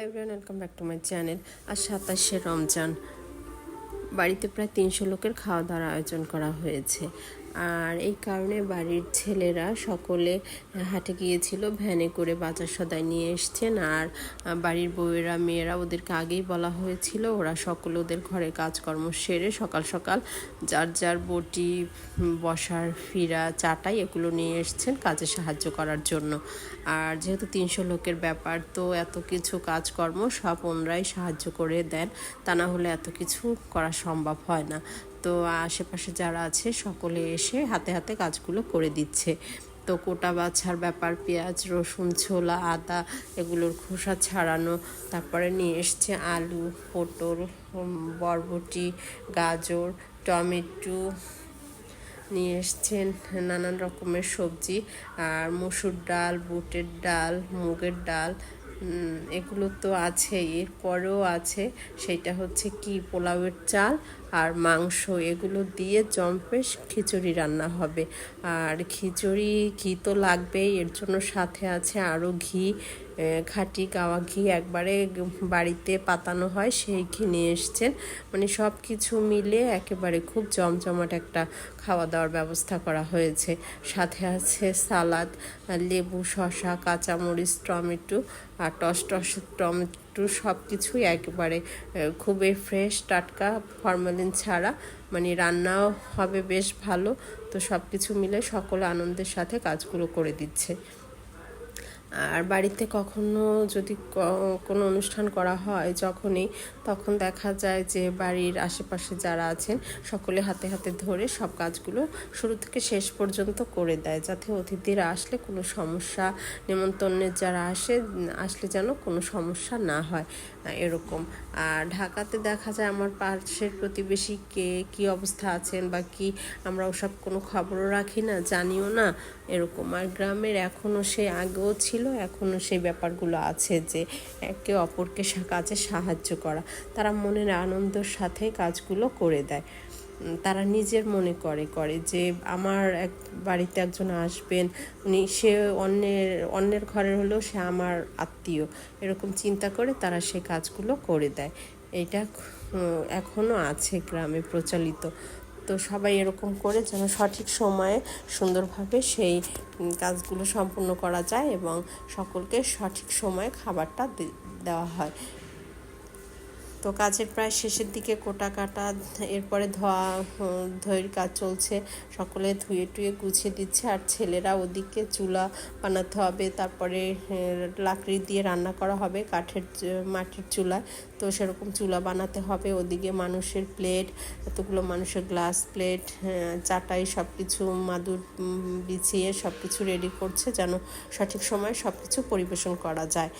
Hello everyone, welcome back to my channel আর সাতাশে রমজান। বাড়িতে প্রায় তিনশো লোকের খাওয়া দাওয়ার আয়োজন করা হয়েছে। আর এই কারণে বাড়ির ছেলেরা সকলে হাটে গিয়েছিল, ভ্যানে করে বাজার সদাই নিয়ে এসছেন। আর বাড়ির বউয়েরা, মেয়েরা ওদেরকে আগেই বলা হয়েছিল, ওরা সকলে ওদের ঘরের কাজকর্ম সেরে সকাল সকাল যার যার বটি বসার, ফিরা, চাটাই এগুলো নিয়ে এসছেন কাজে সাহায্য করার জন্য। আর যেহেতু তিনশো লোকের ব্যাপার, তো এত কিছু কাজকর্ম সব ওনরাই সাহায্য করে দেন। তা না হলে এত কিছু করা সম্ভব হয় না। তো আশেপাশে যারা আছে সকলে এসে হাতে হাতে কাজগুলো করে দিচ্ছে। তো কোটা বাছার ব্যাপার, পেঁয়াজ, রসুন, ছোলা, আদা এগুলোর খোসা ছাড়ানো, তারপরে নিয়ে এসছে আলু, পটল বরবটি, গাজর, টমেটো, নিয়ে এসছেন নানান রকমের সবজি, আর মসুর ডাল, বুটের ডাল, মুগের ডাল এগুলো তো আছে এরপরেও আছে, সেটা হচ্ছে কি, পোলাওয়ের চাল আর মাংস এগুলো দিয়ে জম্পেশ খিচুড়ি রান্না হবে। আর খিচুড়ি ঘি তো লাগবেই, এর জন্য সাথে আছে আরও ঘি খাঁটি গাওয়া ঘি একবারে বাড়িতে পাতানো হয়, সেই ঘি নিয়ে এসছেন। মানে সব কিছু মিলে একেবারে খুব জমজমাট একটা খাওয়া দাওয়ার ব্যবস্থা করা হয়েছে। সাথে আছে সালাদ, লেবু শশা কাঁচামরিচ, টমেটো আর টস টস টমেটো সব কিছুই একেবারে খুবই ফ্রেশ টাটকা ফরমালিন ছাড়া। মানে রান্নাও হবে বেশ ভালো। তো সব কিছু মিলে সকলে আনন্দের সাথে কাজগুলো করে দিচ্ছে। আর বাড়িতে কখনো যদি কোনো অনুষ্ঠান করা হয় যখনই, তখন দেখা যায় যে বাড়ির আশেপাশে যারা আছেন, সকলে হাতে হাতে ধরে সব কাজগুলো শুরু থেকে শেষ পর্যন্ত করে দেয়, যাতে অতিথিরা আসলে কোনো সমস্যা নিমন্ত্রণের যারা আসে, আসলে যেন কোনো সমস্যা না হয়, এরকম। আর ঢাকাতে দেখা যায় আমার পাশের প্রতিবেশী কে, কী অবস্থা আছেন বা কি, আমরা ওসব কোনো খবরও রাখি না, জানিও না। এরকম। আর গ্রামের এখনও সে আগেও ছিল এখনও সেই ব্যাপারগুলো আছে যে একে অপরকে কাজে সাহায্য করা। তারা মনের আনন্দের সাথে কাজগুলো করে দেয়। তারা নিজের মনে করে করে যে আমার এক বাড়িতে একজন আসবেন, উনি, সে অন্যের অন্যের ঘরের হলেও সে আমার আত্মীয়। এরকম চিন্তা করে তারা সে কাজগুলো করে দেয়। এটা এখনও আছে গ্রামে প্রচলিত। তো সবাই এরকম করে যেন সঠিক সময়ে সুন্দরভাবে সেই কাজগুলো সম্পূর্ণ করা যায় এবং সকলকে সঠিক সময়ে খাবারটা দেওয়া হয়। তো কাজের প্রায় শেষের দিকে কোটা কাটা, এরপরে ধোয়া ধৈর কাজ চলছে। সকলে ধুয়ে টুয়ে গুছিয়ে দিচ্ছে আর ছেলেরা ওদিকে চুলা বানাতে হবে, তারপরে লাকড়ি দিয়ে রান্না করা হবে কাঠের মাটির চুলায়। তো সেরকম চুলা বানাতে হবে, ওদিকে মানুষের প্লেট, এতগুলো মানুষের গ্লাস প্লেট চাটাই সব কিছু মাদুর বিছিয়ে সব কিছু রেডি করছে যেন সঠিক সময়ে সব কিছু পরিবেশন করা যায়।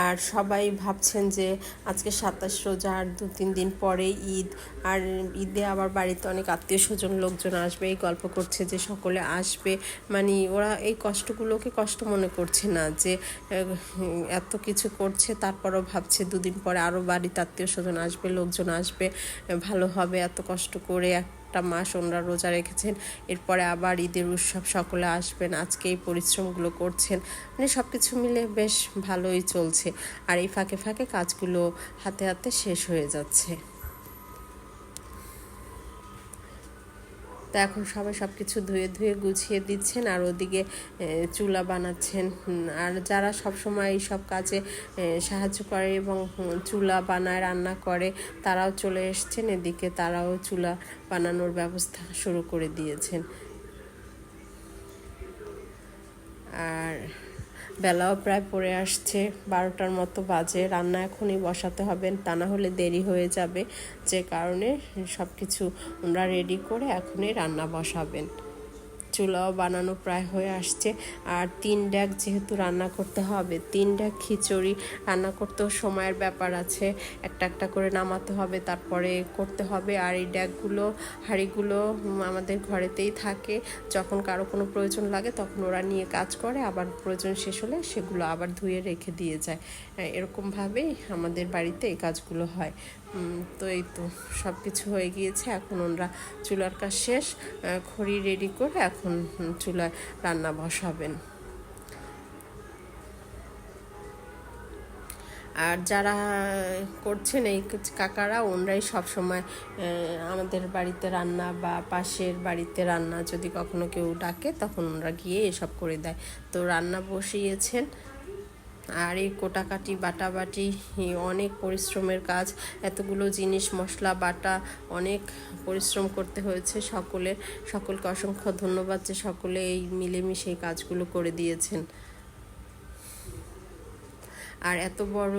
আর সবাই ভাবছেন যে আজকে সাতাশ রোজা আর দু, তিন দিন পরে ঈদ। আর ঈদে আবার বাড়িতে অনেক আত্মীয় স্বজন লোকজন আসবে, এই গল্প করছে যে সকলে আসবে। মানে ওরা এই কষ্টগুলোকে কষ্ট মনে করছে না যে এত কিছু করছে, তারপরও ভাবছে দুদিন পরে আরও বাড়িতে আত্মীয় স্বজন আসবে, লোকজন আসবে, ভালো হবে, এত কষ্ট করে একটা মাস ওনারা রোজা রেখেছেন। এরপরে আবার ঈদের উৎসব সকলে আসবেন, আজকে এই পরিশ্রমগুলো করছেন। মানে সব কিছু মিলে বেশ ভালোই চলছে। আর এই ফাঁকে ফাঁকে কাজগুলো হাতে হাতে শেষ হয়ে যাচ্ছে। তো এখন সবাই সব কিছু ধুয়ে ধুয়ে গুছিয়ে দিচ্ছেন আর ওদিকে চুলা বানাচ্ছেন। আর যারা সব সময় এই সব কাজে সাহায্য করে এবং চুলা বানায়, রান্না করে, তারাও চলে এসছেন। এদিকে তারাও চুলা বানানোর ব্যবস্থা শুরু করে দিয়েছেন। আর বেলাও প্রায় পড়ে আসছে, বারোটার মতো বাজে, রান্না এখনই বসাতে হবে, তা না হলে দেরি হয়ে যাবে। যে কারণে সব কিছু ওনারা রেডি করে এখনই রান্না বসাবেন। চুলাও বানানো প্রায় হয়ে আসছে। আর তিন ড্যাগ যেহেতু রান্না করতে হবে, তিন ড্যাগ খিচুড়ি রান্না করতেও সময়ের ব্যাপার আছে। একটা একটা করে নামাতে হবে, তারপরে করতে হবে। আর এই ড্যাগগুলো হাঁড়িগুলো আমাদের ঘরেতেই থাকে। যখন কারও কোনো প্রয়োজন লাগে তখন ওরা নিয়ে কাজ করে, আবার প্রয়োজন শেষ হলে সেগুলো আবার ধুয়ে রেখে দিয়ে যায়। এরকমভাবেই আমাদের বাড়িতে এই কাজগুলো হয়। তো এই তো সব কিছু হয়ে গিয়েছে। এখন ওনারা চুলার কাজ শেষ খড়ি রেডি করে এখন চুলায় রান্না বসাবেন। আর যারা করছেন এই কাকারা, ওনরাই সবসময় আমাদের বাড়িতে রান্না বা পাশের বাড়িতে রান্না যদি কখনো কেউ ডাকে, তখন ওনারা গিয়ে এসব করে দেয়। তো রান্না বসিয়েছেন। আর এই কোটাকাটি, বাটাবাটি অনেক পরিশ্রমের কাজ। এতগুলো জিনিস, মশলা, বাটা, অনেক পরিশ্রম করতে হয়েছে সকলে সকলকে অসংখ্য ধন্যবাদ যে সকলে এই মিলেমিশে এই কাজগুলো করে দিয়েছেন। আর এত বড়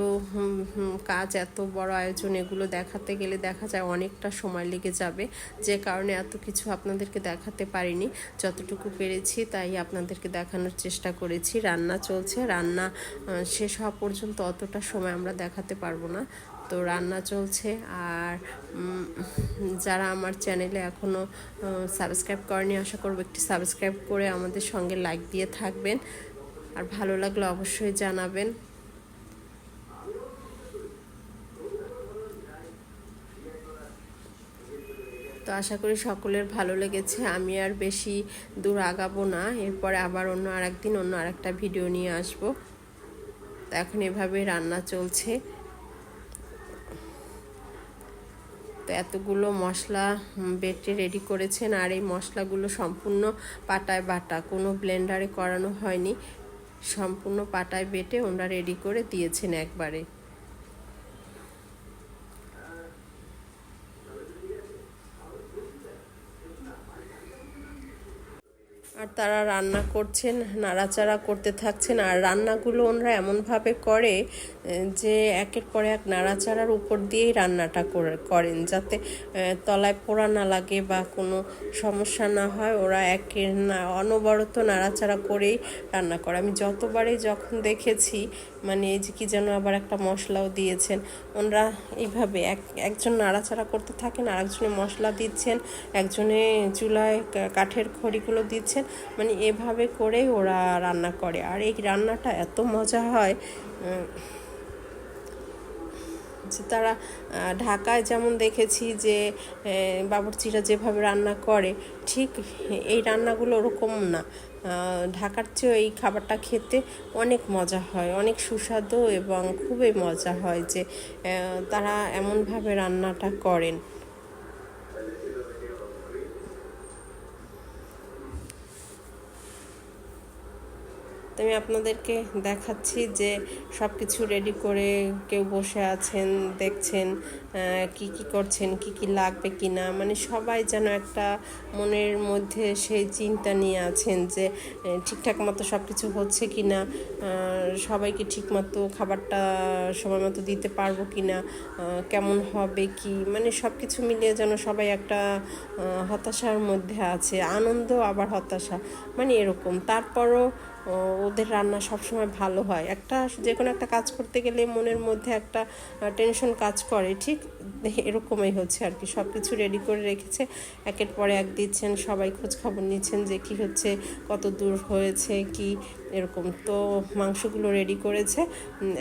কাজ, এত বড় আয়োজন, এগুলো দেখাতে গেলে দেখা যায় অনেকটা সময় লেগে যাবে। যে কারণে এত কিছু আপনাদেরকে দেখাতে পারিনি। যতটুকু পেরেছি তাই আপনাদেরকে দেখানোর চেষ্টা করেছি। রান্না চলছে, রান্না শেষ হওয়া পর্যন্ত অতটা সময় আমরা দেখাতে পারব না। তো রান্না চলছে আর যারা আমার চ্যানেলে এখনও সাবস্ক্রাইব করেনি, আশা করব একটি সাবস্ক্রাইব করে আমাদের সঙ্গে লাইক দিয়ে থাকবেন। আর ভালো লাগলে অবশ্যই জানাবেন। তো আশা করি সকলের ভালো লেগেছে। আমি আর বেশি দূর আগাবো না। এরপরে আবার অন্য আর একদিন অন্য আর একটা ভিডিও নিয়ে আসব। তো এখন এভাবে রান্না চলছে। তো এতগুলো মশলা বেটে রেডি করেছেন আর এই মশলাগুলো সম্পূর্ণ পাটায় বাটা। কোনো ব্লেন্ডারে করানো হয়নি। সম্পূর্ণ পাটায় বেটে ওনারা রেডি করে দিয়েছেন একবারে। আর তারা রান্না করছেন, নাড়াচাড়া করতে থাকছেন। আর রান্নাগুলো ওনারা এমনভাবে করে যে একের পর এক নাড়াচাড়ার উপর দিয়েই রান্নাটা করেন। যাতে তলায় পোড়া না লাগে বা কোনো সমস্যা না হয়, ওরা একের না, অনবরত নাড়াচাড়া করেই রান্না করে। আমি যতবারই যখন দেখেছি মানে এই যে কি যেন আবার একটা মশলাও দিয়েছেন, ওনারা এইভাবে এক, একজন নাড়াচাড়া করতে থাকেন আর একজনে মশলা দিচ্ছেন, একজনে চুলায় কাঠের খড়িগুলো দিচ্ছেন মানে এভাবে করেই ওরা রান্না করে। আর এই রান্নাটা এত মজা হয় যে তারা ঢাকায় যেমন দেখেছি যে বাবরচিরা যেভাবে রান্না করে, ঠিক এই রান্নাগুলো ওরকম না। ঢাকার চেয়েও এই খাবারটা খেতে অনেক মজা হয়, অনেক সুস্বাদু এবং খুবই মজা হয় যে তারা এমনভাবে রান্নাটা করেন। আমি আপনাদেরকে দেখাচ্ছি যে সব কিছু রেডি করে কেউ বসে আছেন, দেখছেন কি কি করছেন, কি কি লাগবে কি না মানে সবাই যেন একটা মনের মধ্যে সেই চিন্তা নিয়ে আছেন যে ঠিকঠাক মতো সব কিছু হচ্ছে কি না সবাইকে ঠিক মতো খাবারটা সময় মতো দিতে পারব কি না কেমন হবে কি? মানে সব কিছু মিলিয়ে যেন সবাই একটা হতাশার মধ্যে আছে, আনন্দ আবার হতাশা মানে এরকম। তারপরও ওদের রান্না সবসময় ভালো হয়। একটা যে কোনো একটা কাজ করতে গেলে মনের মধ্যে একটা টেনশন কাজ করে, ঠিক? এরকমই হচ্ছে আর কি। সব কিছু রেডি করে রেখেছে। একের পরে এক দিচ্ছেন, সবাই খোঁজ খবর নিচ্ছেন যে কি হচ্ছে, কত দূর হয়েছে, কি এরকম। তো মাংসগুলো রেডি করেছে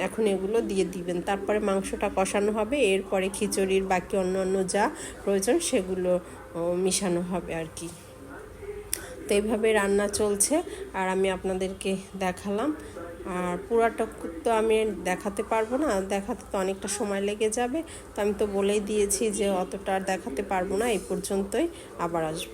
এখন এগুলো দিয়ে দিবেন। তারপরে মাংসটা কষানো হবে, এরপরে খিচুড়ির বাকি অন্য অন্য যা প্রয়োজন সেগুলো মিশানো হবে আর কি। তো এইভাবে রান্না চলছে আর আমি আপনাদেরকে দেখালাম। আর পুরাটা তো আমি দেখাতে পারব না, দেখাতে তো অনেকটা সময় লেগে যাবে। তো আমি তো বলেই দিয়েছি যে অতটা আর দেখাতে পারব না, এই পর্যন্তই। আবার আসব।